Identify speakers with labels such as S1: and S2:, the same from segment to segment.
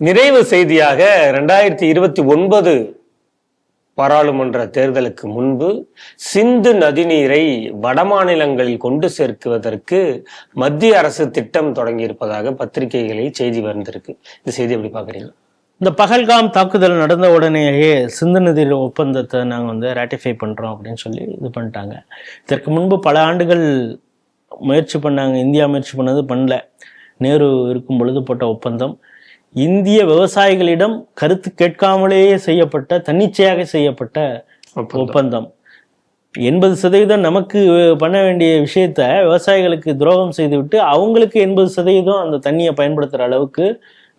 S1: நிறைவு செய்தியாக ரெண்டாயிரத்தி இருபத்தி ஒன்பது பாராளுமன்ற தேர்தலுக்கு முன்பு சிந்து நதிநீரை வடமாநிலங்களில் கொண்டு சேர்க்குவதற்கு மத்திய அரசு திட்டம் தொடங்கியிருப்பதாக பத்திரிகைகளில் செய்தி வந்திருக்கு. இந்த செய்தி எப்படி பாக்குறீங்க
S2: இந்த பகல்காம் தாக்குதல் நடந்த உடனேயே சிந்து நதி ஒப்பந்தத்தை நாங்கள் வந்து ராட்டிஃபை பண்ணுறோம் அப்படின்னு சொல்லி இது பண்ணிட்டாங்க. இதற்கு முன்பு பல ஆண்டுகள் முயற்சி பண்ணாங்க இந்தியா முயற்சி பண்ணது பண்ணல. நேரு இருக்கும் பொழுது போட்ட ஒப்பந்தம். இந்திய விவசாயிகளிடம் கருத்து கேட்காமலேயே செய்யப்பட்ட தன்னிச்சையாக செய்யப்பட்ட ஒப்பந்தம். எண்பது சதவீதம் நமக்கு பண்ண வேண்டிய விஷயத்த விவசாயிகளுக்கு துரோகம் செய்துவிட்டு அவங்களுக்கு எண்பது சதவீதம் அந்த தண்ணியை பயன்படுத்துகிற அளவுக்கு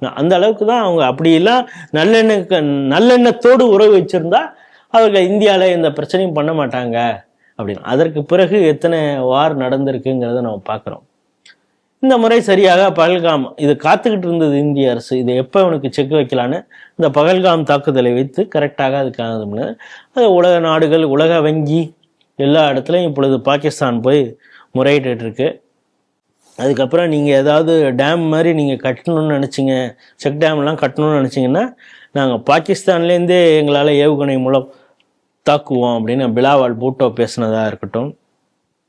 S2: அந்த அளவுக்கு தான் அவங்க அப்படியெல்லாம் நல்லெண்ண நல்லெண்ணத்தோடு உறவு வச்சிருந்தா அவர்கள் இந்தியாவில் எந்த பிரச்சனையும் பண்ண மாட்டாங்க. அப்படின்னு. அதற்கு பிறகு எத்தனை வார் நடந்திருக்குங்கிறத நம்ம பார்க்குறோம். இந்த முறை சரியாக பகல்காம் இது காத்துக்கிட்டு இருந்தது இந்திய அரசு இதை எப்போ அவனுக்கு செக் வைக்கலான்னு இந்த பகல்காம் தாக்குதலை வைத்து கரெக்டாக அதுக்காக அது உலக நாடுகள் உலக வங்கி எல்லா இடத்துலையும் இப்பொழுது பாகிஸ்தான் போய் முறையிட்டு இருக்கு. அதுக்கப்புறம் நீங்கள் ஏதாவது டேம் மாதிரி நீங்கள் கட்டணும்னு நினச்சிங்க செக் டேம்லாம் கட்டணும்னு நினச்சிங்கன்னா நாங்கள் பாகிஸ்தான்லேருந்தே எங்களால் ஏவுகணை மூலம் தாக்குவோம் அப்படின்னு பிலாவால் பூட்டோ பேசினதாக இருக்கட்டும்.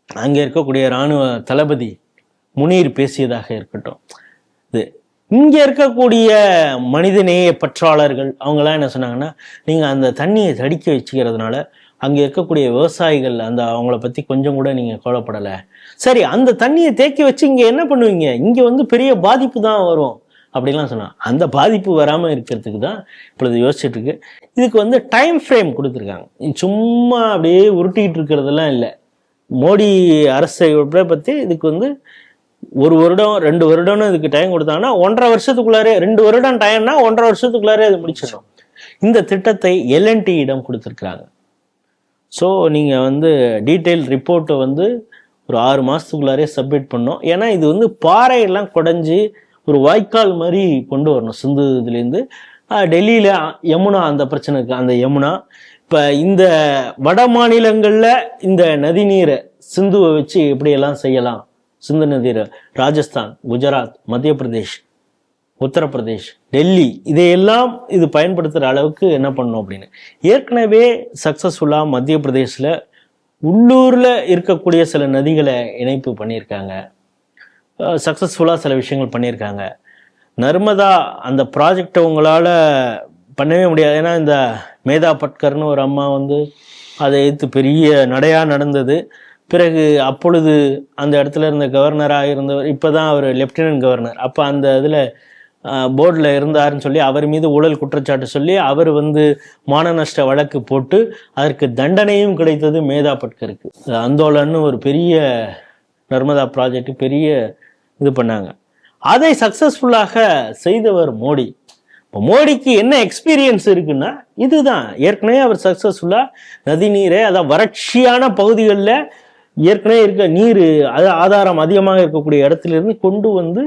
S2: அங்கே இருக்கக்கூடிய இராணுவ தளபதி முனீர் பேசியதாக இருக்கட்டும். இது இங்கே இருக்கக்கூடிய மனிதநேய பற்றாளர்கள் அவங்களாம் என்ன சொன்னாங்கன்னா நீங்கள் அந்த தண்ணியை தடிக்க வச்சுக்கிறதுனால அங்கே இருக்கக்கூடிய விவசாயிகள் அந்த அவங்கள பற்றி கொஞ்சம் கூட நீங்கள் கோலப்படலை சரி அந்த தண்ணியை தேக்கி வச்சு இங்கே என்ன பண்ணுவீங்க? இங்கே வந்து பெரிய பாதிப்பு தான் வரும் அப்படிலாம் சொன்னான் அந்த பாதிப்பு வராமல் இருக்கிறதுக்கு தான் இப்பொழுது யோசிச்சுட்டு இருக்கு. இதுக்கு வந்து டைம் ஃப்ரேம் கொடுத்துருக்காங்க. சும்மா அப்படியே உருட்டிக்கிட்டு இருக்கிறதெல்லாம் இல்லை. மோடி அரசை பற்றி இதுக்கு வந்து ஒரு வருடம் ரெண்டு வருடம்னு இதுக்கு டைம் கொடுத்தாங்கன்னா ஒன்றரை வருஷத்துக்குள்ளாரே ரெண்டு வருடம் டைம்னா ஒன்றரை வருஷத்துக்குள்ளாரே அது முடிச்சிடும் இந்த திட்டத்தை எல்என்டி இடம் கொடுத்துருக்குறாங்க. ஸோ நீங்கள் வந்து டீட்டெயில் ரிப்போர்ட்டை வந்து ஒரு ஆறு மாதத்துக்குள்ளாரே சப்மிட் பண்ணோம் ஏன்னா இது வந்து பாறையெல்லாம் குடஞ்சி ஒரு வாய்க்கால் மாதிரி கொண்டு வரணும். சிந்து இதுலேருந்து டெல்லியில் யமுனா அந்த பிரச்சனைக்கு அந்த யமுனா இப்போ இந்த வட மாநிலங்களில் இந்த நதிநீரை சிந்துவை வச்சு எப்படியெல்லாம் செய்யலாம்? சிந்து நதியில் ராஜஸ்தான் குஜராத் மத்திய பிரதேஷ் உத்தரப்பிரதேஷ் டெல்லி இதையெல்லாம் இது பயன்படுத்துகிற அளவுக்கு என்ன பண்ணணும் அப்படின்னு? ஏற்கனவே சக்ஸஸ்ஃபுல்லாக மத்திய பிரதேசில் உள்ளூரில் இருக்கக்கூடிய சில நதிகளை இணைப்பு பண்ணியிருக்காங்க. சக்ஸஸ்ஃபுல்லாக சில விஷயங்கள் பண்ணியிருக்காங்க. நர்மதா அந்த ப்ராஜெக்டை உங்களால் பண்ணவே முடியாது. ஏன்னா இந்த மேதா பட்கர்னு ஒரு அம்மா வந்து அதை எடுத்து பெரிய நடையாக நடந்தது. பிறகு அப்பொழுது அந்த இடத்துல இருந்த கவர்னராக இருந்தவர் இப்போ தான் அவர் லெப்டினன்ட் கவர்னர் அப்போ அந்த இதில் போர்டில் இருந்தாருன்னு சொல்லி அவர் மீது ஊழல் குற்றச்சாட்டு சொல்லி அவர் வந்து மான நஷ்ட வழக்கு போட்டு அதற்கு தண்டனையும் கிடைத்தது மேதா பட்கருக்கு. அந்தோலன்னு ஒரு பெரிய நர்மதா ப்ராஜெக்ட் பெரிய இது பண்ணாங்க. அதை சக்சஸ்ஃபுல்லாக செய்தவர் மோடி. இப்போ மோடிக்கு என்ன எக்ஸ்பீரியன்ஸ் இருக்குன்னா இதுதான். ஏற்கனவே அவர் சக்சஸ்ஃபுல்லாக நதி நீரை அதான் வறட்சியான பகுதிகளில் ஏற்கனவே இருக்க நீர் ஆதாரம் அதிகமாக இருக்கக்கூடிய இடத்திலிருந்து கொண்டு வந்து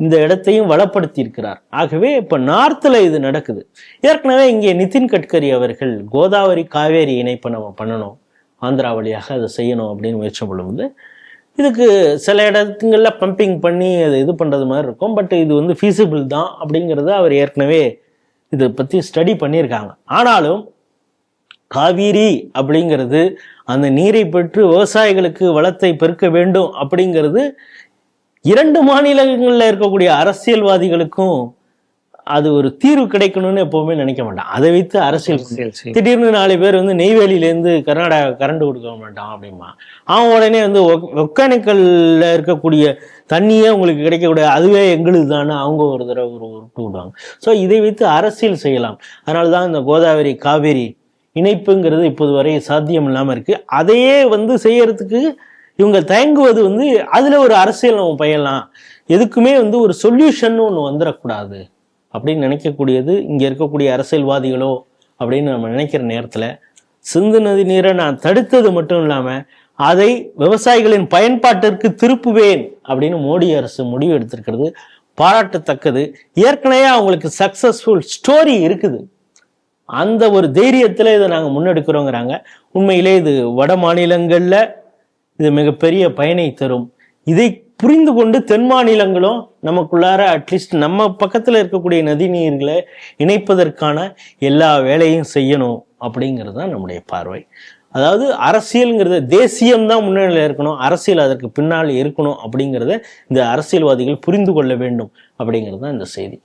S2: இந்த இடத்தையும் வளப்படுத்தி இருக்கிறார் ஆகவே இப்போ நார்த்தில் இது நடக்குது. ஏற்கனவே இங்கே நிதின் கட்கரி அவர்கள் கோதாவரி காவேரி இணைப்பை நம்ம பண்ணணும் ஆந்திரா வழியாக அதை செய்யணும் அப்படின்னு முயற்சி பண்ணும்போது இதுக்கு சில இடத்துங்களில் பம்பிங் பண்ணி அதை இது பண்ணுறது மாதிரி இருக்கும். பட் இது வந்து ஃபீஸிபிள் தான் அப்படிங்கிறத அவர் ஏற்கனவே இதை பற்றி ஸ்டடி பண்ணியிருக்காங்க. ஆனாலும் காவிரி அப்படிங்கிறது அந்த நீரை பெற்று விவசாயிகளுக்கு வளத்தை பெருக்க வேண்டும் அப்படிங்கிறது இரண்டு மாநிலங்களில் இருக்கக்கூடிய அரசியல்வாதிகளுக்கும் அது ஒரு தீர்வு கிடைக்கணும்னு எப்பவுமே நினைக்க மாட்டான். அதை வைத்து அரசியல் திடீர்னு நாலு பேர் வந்து நெய்வேலியிலேருந்து கர்நாடகா கரண்ட் கொடுக்க மாட்டான் அப்படிமா அவன் உடனே வந்து ஒக்கானிக்கல்ல இருக்கக்கூடிய தண்ணியே உங்களுக்கு கிடைக்கக்கூடிய அதுவே எங்களுக்கு தானே அவங்க ஒரு தடவை ஒரு உருட்டு விடுவாங்க ஸோ இதை வைத்து அரசியல் செய்யலாம். அதனால தான் இந்த கோதாவரி காவேரி இணைப்புங்கிறது இப்போது வரை சாத்தியம் இல்லாமல் இருக்குது அதையே வந்து செய்யறதுக்கு இவங்க தயங்குவது வந்து அதில் ஒரு அரசியல் நம்ம பையலாம் எதுக்குமே வந்து ஒரு சொல்யூஷன் ஒன்று வந்துடக்கூடாது அப்படின்னு நினைக்கக்கூடியது இங்கே இருக்கக்கூடிய அரசியல்வாதிகளோ அப்படின்னு நம்ம நினைக்கிற நேரத்தில் சிந்து நதி நீரை நான் தடுத்தது மட்டும் இல்லாமல் அதை விவசாயிகளின் பயன்பாட்டிற்கு திருப்புவேன் அப்படின்னு மோடி அரசு முடிவு எடுத்திருக்கிறது. பாராட்டத்தக்கது. ஏற்கனவே அவங்களுக்கு சக்சஸ்ஃபுல் ஸ்டோரி இருக்குது. அந்த ஒரு தைரியத்தில் இதை நாங்கள் முன்னெடுக்கிறோங்கிறாங்க. உண்மையிலே இது வட மாநிலங்களில் இது மிகப்பெரிய பயனை தரும். இதை புரிந்து கொண்டு தென் மாநிலங்களும் நமக்குள்ளார அட்லீஸ்ட் நம்ம பக்கத்தில் இருக்கக்கூடிய நதிநீர்களை இணைப்பதற்கான எல்லா வேலையும் செய்யணும் அப்படிங்கிறது தான் நம்முடைய பார்வை. அதாவது அரசியல்ங்கிறது தேசியம் தான் முன்னணியில் இருக்கணும் அரசியல் அதற்கு பின்னால் இருக்கணும் அப்படிங்கிறத இந்த அரசியல்வாதிகள் புரிந்து கொள்ள வேண்டும் அப்படிங்கிறது தான் இந்த செய்தி.